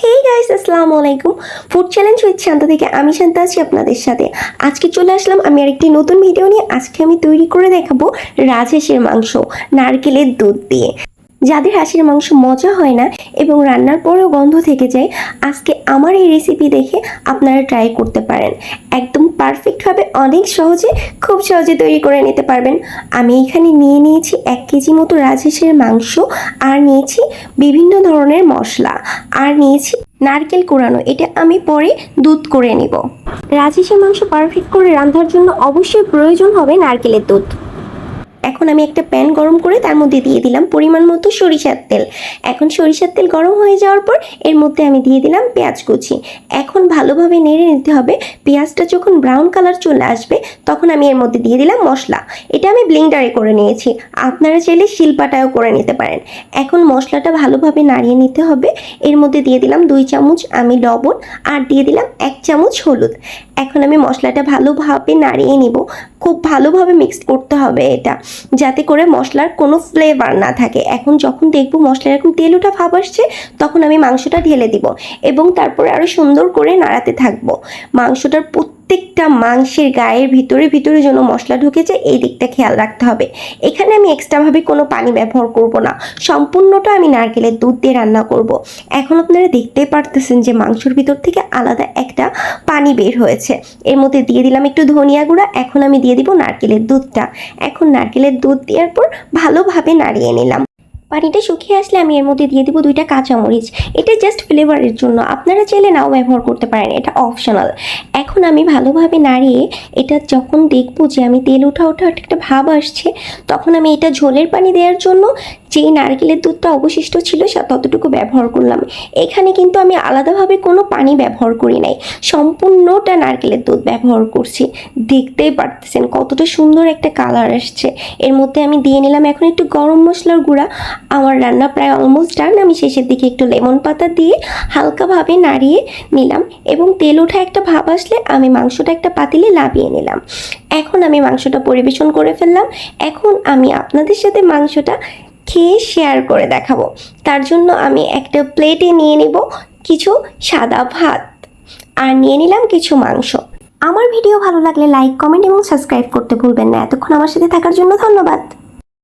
Hey guys আসসালামু আলাইকুম। Food challenge with শান্ত থেকে আমি শান্ত আছি আপনাদের সাথে। আজকে চলে আসলাম আমি আরেকটি নতুন ভিডিও নিয়ে। আজকে আমি তৈরি করে দেখাবো রাজহাঁসের মাংস, নারকেলের দুধ দিয়ে। যাদের হাঁসের মাংস মজা হয় না এবং রান্নার পরেও গন্ধ থেকে যায়, আজকে আমার এই রেসিপি দেখে আপনারা ট্রাই করতে পারেন। একদম পারফেক্টভাবে অনেক সহজে খুব সহজে তৈরি করে নিতে পারবেন। আমি এখানে নিয়ে নিয়েছি এক কেজি মতো রাজহাঁসের মাংস আর নিয়েছি বিভিন্ন ধরনের মশলা আর নিয়েছি নারকেল কোরানো। এটা আমি পরে দুধ করে নিব। রাজহাঁসের মাংস পারফেক্ট করে রান্নার জন্য অবশ্যই প্রয়োজন হবে নারকেলের দুধ। এখন আমি একটা প্যান গরম করে তার মধ্যে দিয়ে দিলাম পরিমাণ মতো সরিষার তেল। এখন সরিষার তেল গরম হয়ে যাওয়ার পর এর মধ্যে আমি দিয়ে দিলাম পেঁয়াজ কুচি। এখন ভালোভাবে নেড়ে নিতে হবে। পেঁয়াজটা যখন ব্রাউন কালার চলে আসবে, তখন আমি এর মধ্যে দিয়ে দিলাম মশলা। এটা আমি ব্লেন্ডারে করে নিয়েছি। আপনারা চাইলে শিলপাটাও করে নিতে পারেন। এখন মশলাটা ভালোভাবে নাড়িয়ে নিতে হবে। এর মধ্যে দিয়ে দিলাম দুই চামচ আমি লবণ আর দিয়ে দিলাম এক চামচ হলুদ। এখন আমি মশলাটা ভালোভাবে নাড়িয়ে নিব। খুব ভালোভাবে মিক্সড করতে হবে এটা। যাতে করে মশলার কোনো ফ্লেভার না থাকে। এখন যখন দেখব মশলার এরকম তেল ওঠা ভাব আসছে, তখন আমি মাংসটা ঢেলে দিব এবং তারপরে আরও সুন্দর করে নাড়াতে থাকব। মাংসটার প্রত্যেকটা মাংসের গায়ের ভিতরে ভিতরে যেন মশলা ঢুকেছে, এই দিকটা খেয়াল রাখতে হবে। এখানে আমি এক্সট্রাভাবে কোনো পানি ব্যবহার করব না। সম্পূর্ণটা আমি নারকেলের দুধ দিয়ে রান্না করব। এখন আপনারা দেখতেই পারতেছেন যে মাংসর ভিতর থেকে আলাদা একটা পানি বের হয়েছে। এর মধ্যে দিয়ে দিলাম একটু ধনিয়া গুঁড়া, এখন আমি দিয়ে দিব নারকেলের দুধটা। এখন নারকেলের দুধ দেওয়ার পর ভালোভাবে নাড়িয়ে নিলাম। পানিটা শুকিয়ে আসলে আমি এর মধ্যে দিয়ে দিব দুইটা কাঁচামরিচ। এটা জাস্ট ফ্লেভারের জন্য। আপনারা চাইলে নাও ব্যবহার করতে পারেন, এটা অপশনাল এখন আমি ভালোভাবে নাড়িয়ে এটা যখন দেখব যে আমি তেল ওঠা ওঠা একটা ভাব আসছে, তখন আমি এটা ঝোলের পানি দেওয়ার জন্য যেই নারকেলের দুধটা অবশিষ্ট ছিল সে ততটুকু ব্যবহার করলাম। এখানে কিন্তু আমি আলাদাভাবে কোনো পানি ব্যবহার করি নাই। সম্পূর্ণটা নারকেলের দুধ ব্যবহার করছি। দেখতেই পারতেছেন কতটা সুন্দর একটা কালার আসছে। এর মধ্যে আমি দিয়ে নিলাম এখন একটু গরম মশলার গুঁড়া। আমার রান্না প্রায় অলমোস্ট ডান আমি শেষের দিকে একটু লেমন পাতা দিয়ে হালকাভাবে নাড়িয়ে নিলাম এবং তেল ওঠা একটা ভাব আসলে আমি মাংসটা একটা পাতিলে লাভিয়ে নিলাম। এখন আমি মাংসটা পরিবেশন করে ফেললাম। এখন আমি আপনাদের সাথে মাংসটা খেয়ে শেয়ার করে দেখাবো। তার জন্য আমি একটা প্লেটে নিয়ে নেব কিছু সাদা ভাত আর নিয়ে নিলাম কিছু মাংস। আমার ভিডিও ভালো লাগলে লাইক কমেন্ট এবং সাবস্ক্রাইব করতে ভুলবেন না। এতক্ষণ আমার সাথে থাকার জন্য ধন্যবাদ।